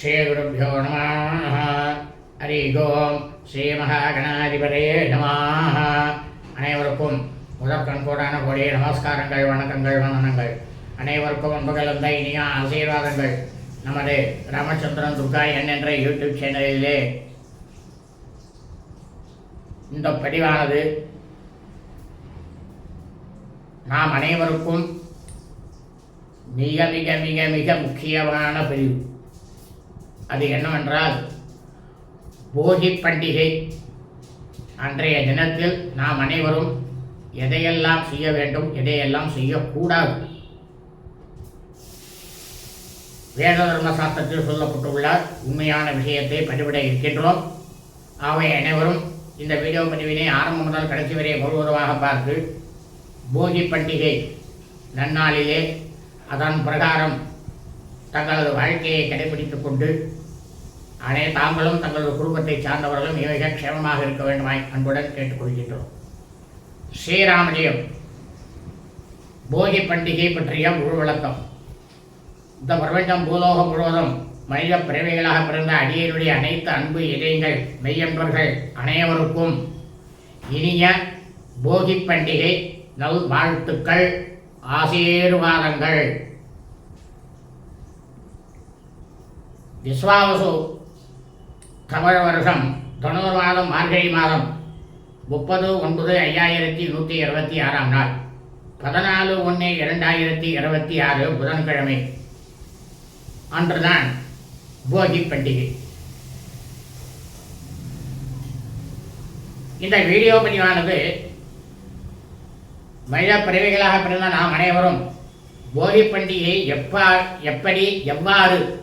ஸ்ரீகுருப்போ நம ஹரி ஓம். ஸ்ரீ மகாகணாதிபதியே நமாக அனைவருக்கும் முதற்கண் கோடான கோடிய நமஸ்காரங்கள் வணக்கங்கள் வந்தனங்கள். அனைவருக்கும் அன்புகளந்த இனிய ஆசீர்வாதங்கள். நமது ராமச்சந்திரன் துர்கா என் என்ற யூடியூப் சேனலிலே இந்த பதிவானது நாம் அனைவருக்கும் மிக மிக மிக மிக முக்கியமான பிரிவு அது என்னவென்றால் போகி பண்டிகை அன்றைய தினத்தில் நாம் அனைவரும் எதையெல்லாம் செய்ய வேண்டும் எதையெல்லாம் செய்யக்கூடாது? வேத தர்ம சாஸ்திரத்தில் சொல்லப்பட்டுள்ள உண்மையான விஷயத்தை பதிவிட இருக்கின்றோம். ஆகவே அனைவரும் இந்த வீடியோ பதிவினை ஆரம்பம் முதல் கடைசி வரை முழுவதுமாக பார்த்து போகி பண்டிகை நன்னாளிலே அதன் பிரகாரம் தங்களது வாழ்க்கையை கடைபிடித்துக் கொண்டு அனை தாங்களும் தங்களது குடும்பத்தை சார்ந்தவர்களும் மிக க்ஷேமமாக இருக்க வேண்டுமாய் அன்புடன் கேட்டுக்கொள்கின்றோம். ஸ்ரீராமஜயம் போகி பண்டிகை பற்றிய முழு விளக்கம். இந்த பிரபஞ்சம் பூலோகம் முழுவதும் மனித பிறவைகளாக பிறந்த அடியருடைய அனைத்து அன்பு இதயங்கள் மெய்யன்பர்கள் அனைவருக்கும் இனிய போகி பண்டிகை நல் வாழ்த்துக்கள் ஆசீர்வாதங்கள். விஸ்வாவசு தமிழ் வருஷம் தொண்ணூறு மாதம் மார்கழி மாதம் முப்பது ஒன்பது ஐயாயிரத்தி நூற்றி இருபத்தி ஆறாம் நாள். பதினாலு ஒன்று இரண்டாயிரத்தி இருபத்தி ஆறு புதன்கிழமை. அன்றுதான் போகி பண்டிகை. இந்த வீடியோ பதிவானது மனித பிறவிகளாக பிறந்த நாம் அனைவரும் போகி பண்டிகையை எப்பா எப்படி எவ்வாறு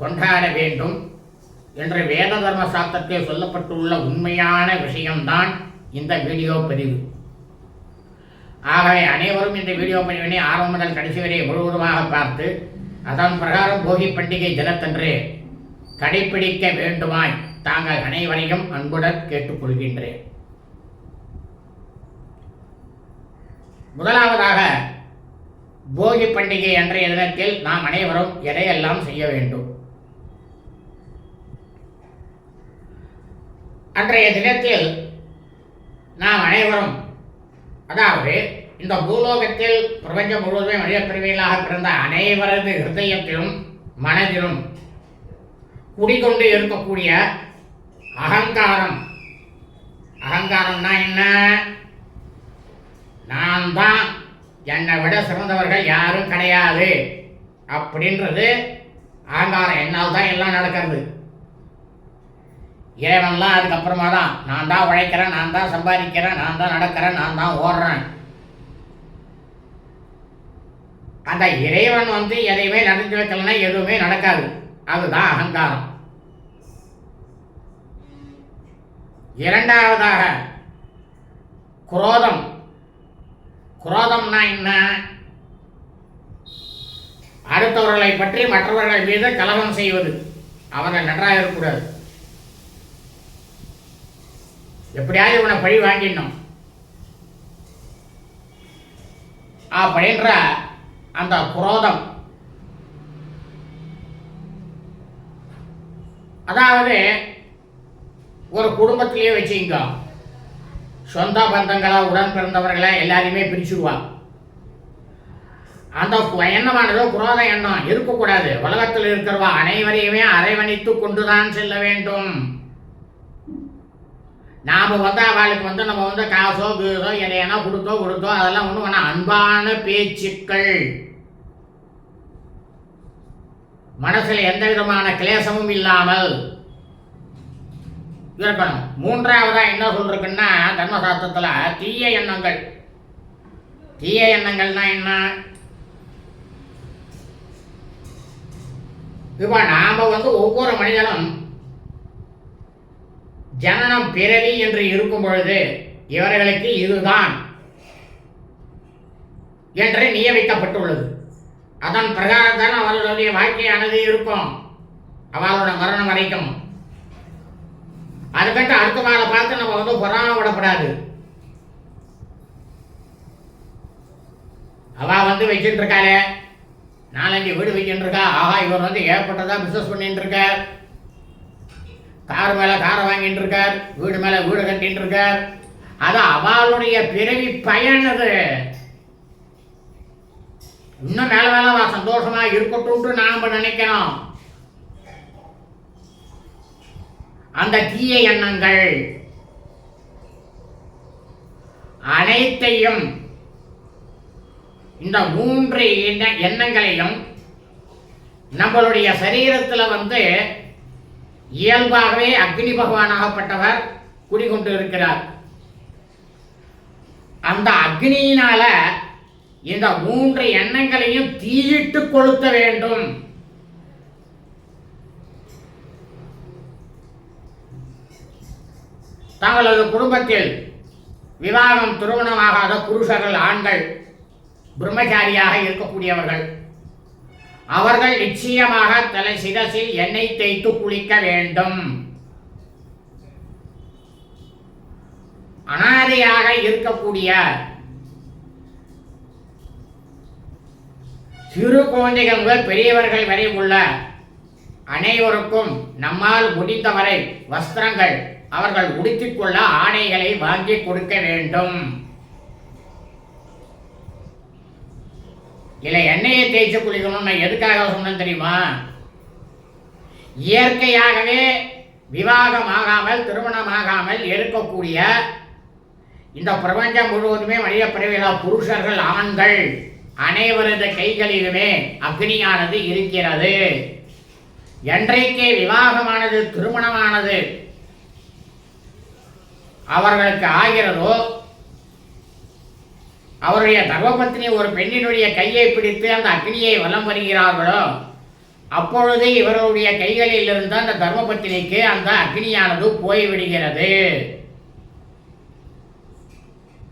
கொண்டாட வேண்டும் என்று வேத தர்ம சாஸ்திரத்தில் சொல்லப்பட்டுள்ள உண்மையான விஷயம்தான் இந்த வீடியோ பதிவு. ஆகவே அனைவரும் இந்த வீடியோ பதிவினை ஆரம்பம் முதல் கடைசி வரை முழுவதுமாக பார்த்து அதன் பிரகாரம் போகி பண்டிகை தினத்தன்று கடைபிடிக்க வேண்டுமாய் தாங்கள் அனைவரையும் அன்புடன் கேட்டுக்கொள்கின்றேன். முதலாவதாக போகி பண்டிகை அன்றைய தினத்தில் நாம் அனைவரும் எதையெல்லாம் செய்ய வேண்டும்? அன்றைய தினத்தில் நாம் அனைவரும் அதாவது இந்த பூலோகத்தில் பிரபஞ்சம் முழுவதுமே மனித பிரிவுகளாக பிறந்த அனைவரது ஹிருதயத்திலும் மனதிலும் குடிகொண்டு இருக்கக்கூடிய அகங்காரம். அகங்காரம்னா என்ன? நான் தான் என்னை விட சிறந்தவர்கள் யாரும் கிடையாது அப்படின்றது. அகங்காரம் என்னால் தான் எல்லாம் நடக்கிறது. இறைவன்லாம் அதுக்கப்புறமா தான் நான் தான் உழைக்கிறேன் நான் தான் சம்பாதிக்கிறேன் நான் தான் நடக்கிறேன் நான் தான் ஓடுறேன். அந்த இறைவன் வந்து எதையுமே நடத்தி வைக்கலன்னா எதுவுமே நடக்காது. அதுதான் அகங்காரம். இரண்டாவதாக குரோதம். குரோதம்னா என்ன? அடுத்தவர்களை பற்றி மற்றவர்கள் மீது கலவரம் செய்வது. அவர்கள் நன்றாக இருக்கக்கூடாது. எப்படியாவது இவனை பழி வாங்கிடணும். அப்படின்ற அந்த குரோதம். அதாவது ஒரு குடும்பத்திலேயே வச்சுங்க. சொந்த பந்தங்களா உடன் பிறந்தவர்களை எல்லாரையுமே பிரிச்சுடுவா. அந்த எண்ணமானதோ குரோத எண்ணம் இருக்கக்கூடாது. உலகத்தில் இருக்கிறவா அனைவரையுமே அரைவணித்து கொண்டுதான் செல்ல வேண்டும். நாம் வந்து அவளுக்கு வந்து நம்ம வந்து காசோ கீதோ எதையனா கொடுத்தோ கொடுத்தோ அதெல்லாம் ஒன்றும் வேணாம். அன்பான பேச்சுக்கள். மனசில் எந்த விதமான கிளேசமும் இல்லாமல் இருக்கணும். மூன்றாவதா என்ன சொல்றதுக்குன்னா தர்மசாஸ்திரத்தில் தீய எண்ணங்கள். தீய எண்ணங்கள்னா என்ன? இப்போ நாம் வந்து ஒவ்வொரு மனிதனும் ஜனனம் பிறவி என்று இருக்கும் பொழுது இவர்களுக்கு இதுதான் என்று நியமிக்கப்பட்டுள்ளது. அதன் பிரகாரம் தான் அவர்களுடைய வாழ்க்கையானது இருக்கும். அவளோட மரணம் வரைக்கும். அதுக்கிட்ட அடுத்த நாளை பார்த்து நம்ம வந்து பொறாமப்படக்கூடாது அவ வந்து வச்சுட்டு இருக்காளே நாலஞ்சு வீடு வச்சுட்டு இருக்கா ஆஹா இவர் வந்து ஏற்பட்டதா பிசினஸ் பண்ணிட்டு இருக்கார். கார் மேல காரை வாங்கிட்டு இருக்கார் வீடு மேல வீடு கட்டிட்டு இருக்கார். அது அவளுடைய பிறவி பயன் அது. இன்னும் மேல மேல அவ சந்தோஷமா இருக்கட்டும் நாம நினைக்கணும். அந்த தீய எண்ணங்கள் அனைத்தையும் இந்த மூன்று எண்ண எண்ணங்களையும் நம்மளுடைய சரீரத்தில் வந்து இயல்பாகவே அக்னி பகவானாகப்பட்டவர் குடிகொண்டு இருக்கிறார் அந்த அக்னியினால இந்த மூன்று எண்ணங்களையும் தீயிட்டு கொளுத்த வேண்டும். தங்களது குடும்பத்தில் விவாகம் திருமணமாகாத புருஷர்கள் ஆண்கள் பிரம்மச்சாரியாக இருக்கக்கூடியவர்கள் அவர்கள் நிச்சயமாக தலை சிரசில் எண்ணெய் தேய்த்து குளிக்க வேண்டும். அனாதையாக இருக்கக்கூடிய சிறு குழந்தைகள் முதல் பெரியவர்கள் வரை உள்ள அனைவருக்கும் நம்மால் முடிந்தவரை வஸ்திரங்கள் அவர்கள் உடுத்திக்கொள்ள ஆடைகளை வாங்கி கொடுக்க வேண்டும். இல்லை எண்ணெயை தேய்ச்சி குளிக்கணும்னு நான் எதுக்காக சொன்னேன் தெரியுமா? இயற்கையாகவே விவாகமாகாமல் திருமணமாகாமல் இருக்கக்கூடிய இந்த பிரபஞ்சம் முழுவதுமே மனித பிறவிகளா புருஷர்கள் ஆண்கள் அனைவரது கைகளிலுமே அக்னியானது இருக்கிறது. என்றைக்கே விவாகமானது திருமணமானது அவர்களுக்கு ஆகிறதோ அவருடைய தர்மபத்னி ஒரு பெண்ணினுடைய கையை பிடித்து அந்த அக்னியை வலம் வருகிறார்களோ? அப்பொழுது இவருடைய கைகளில் இருந்து அந்த தர்மபத்தினிக்கு அந்த அக்னியானது போய்விடுகிறது.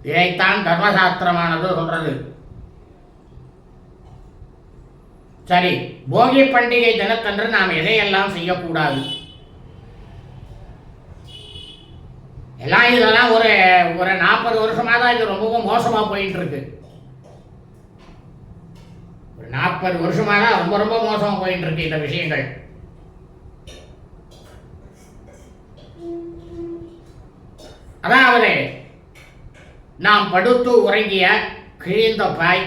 இதைத்தான் தர்மசாஸ்திரமானது சொல்றது. சரி போகி பண்டிகை தினத்தன்று நாம் எதையெல்லாம் செய்யக்கூடாது? எல்லாம் இதெல்லாம் ஒரு ஒரு நாற்பது வருஷமா தான் இது ரொம்பவும் மோசமா போயிட்டு இருக்கு ஒரு நாற்பது வருஷமா தான் ரொம்ப ரொம்ப மோசமா போயிட்டு இருக்கு இந்த விஷயங்கள். அதாவது நாம் படுத்து உறங்கிய கிழிந்த பாய்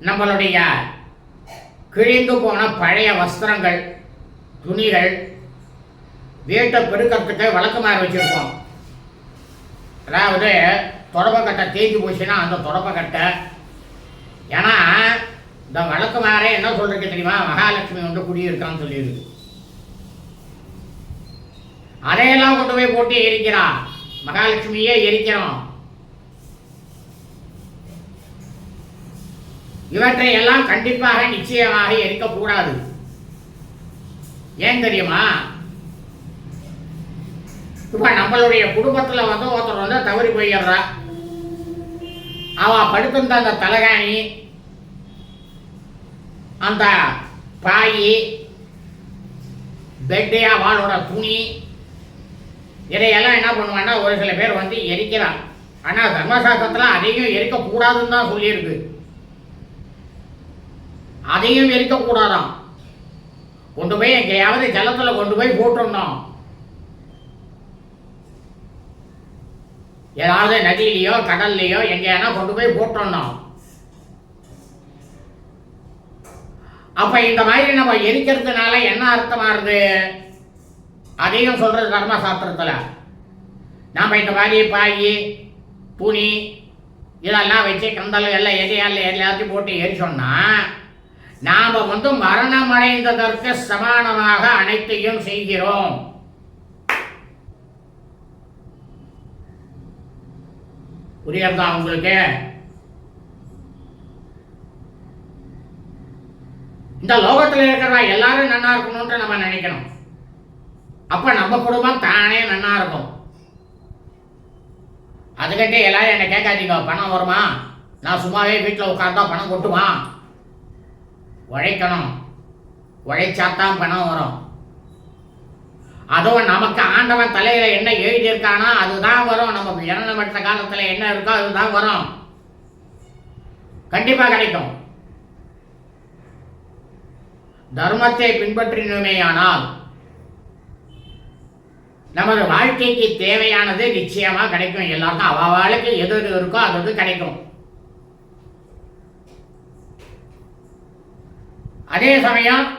நம்மளுடைய கிழிந்து போன பழைய வஸ்திரங்கள் துணிகள் வீட்டை பெருக்கிறதுக்கு விளக்குமாறு வச்சுருக்கோம். அதாவது தொடப்பக்கட்டை தேய்ச்சி போச்சுன்னா அந்த தொடப்பக்கட்டை. ஏன்னா இந்த விளக்குமாறே என்ன சொல்றதுக்கு தெரியுமா? மகாலட்சுமி வந்து குடியிருக்கான்னு சொல்லியிருக்கு. அதையெல்லாம் கொண்டு போய் போட்டு எரிக்கிறா. மகாலட்சுமியே எரிக்கிறோம். இவற்றை எல்லாம் கண்டிப்பாக நிச்சயமாக எரிக்கக்கூடாது. ஏன் தெரியுமா? இப்போ நம்மளுடைய குடும்பத்தில் வந்து ஒருத்தர் வந்து தவறி போயிடுறா. அவன் படுத்திருந்த அந்த தலகாணி அந்த பாய் பெட்டு அவளோட துணி இதையெல்லாம் என்ன பண்ணுவான்னா ஒரு சில பேர் வந்து எரிக்கிறான் ஆனால் தர்மசாஸ்திரத்தில் அதையும் எரிக்கக்கூடாதுன்னு தான் சொல்லியிருக்கு. அதையும் எரிக்கக்கூடாதான் கொண்டு போய் எங்கேயாவது ஜலத்தில் கொண்டு போய் போட்டுருந்தோம் ஏதாவது நதியிலையோ கடல்லையோ எங்கேயானா கொண்டு போய் போட்டுறணும் அப்ப இந்த மாதிரி நம்ம எரிக்கிறதுனால என்ன அர்த்தமாறுது அதையும் சொல்றது தர்ம சாஸ்திரத்துல நாம இந்த மாதிரி பாய் துணி இதெல்லாம் வச்சு கந்தல் எல்லாம் எதையால எல்லாத்தையும் போட்டு எரிச்சோம்னா நாம வந்து மரணமடைந்ததற்கு சமானமாக அனைத்தையும் செய்கிறோம். புரியுறதா உங்களுக்கு? இந்த லோகத்தில் இருக்கிறவா எல்லாரும் நன்னா இருக்கணும்னு நம்ம நினைக்கணும். அப்போ நம்ம குடும்பம் தானே நன்னா இருக்கும். அதுக்கிட்டே எல்லாரும் என்னை கேட்காதீங்க. பணம் வருமா? நான் சும்மாவே வீட்டில் உட்கார்ந்தா பணம் கொட்டுமா? உழைக்கணும். உழைச்சாத்தான் பணம் வரும். அதுவும் நமக்கு ஆண்டவன் தலையில என்ன எழுதியிருக்கானோ அதுதான் வரும். நம்ம மற்ற காலத்துல என்ன இருக்கோ அதுதான் வரும். கண்டிப்பா கிடைக்கும். தர்மத்தை பின்பற்றினோமேயானால் நமது வாழ்க்கைக்கு தேவையானது நிச்சயமா கிடைக்கும். எல்லாருக்கும் அவளுக்கு எது எது இருக்கோ அது அது கிடைக்கும். அதே சமயம்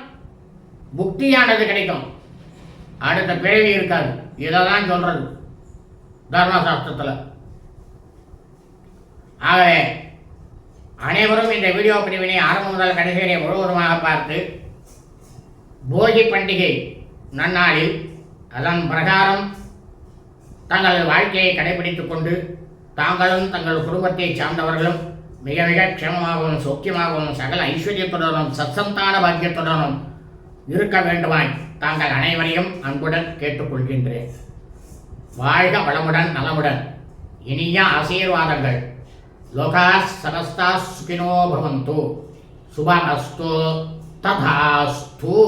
புக்தியானது கிடைக்கும். அடுத்த பிறவி இருக்காது. இதை தான் சொல்கிறது தர்மசாஸ்திரத்தில். ஆகவே அனைவரும் இந்த வீடியோ பிரிவினை ஆரம்பம் முதல் கடைசி வரை முழுவதுமாக பார்த்து போகி பண்டிகை நன்னாளில் அதன் பிரகாரம் தங்களது வாழ்க்கையை கடைபிடித்துக் கொண்டு தாங்களும் தங்கள் குடும்பத்தைச் சார்ந்தவர்களும் மிக மிக க்ஷமமாகவும் சௌக்கியமாகவும் சகல ஐஸ்வர்யத்துடனும் சத்சந்தான பாக்கியத்துடனும் இருக்க வேண்டுமாய் தாங்கள் அனைவரையும் அன்புடன் கேட்டுக்கொள்கின்றேன். வாழ்க வளமுடன் நலமுடன். இனிய ஆசீர்வாதங்கள். லோகா சரஸ்தா சுகினோ பவந்து. சுபமஸ்து. ததாஸ்து.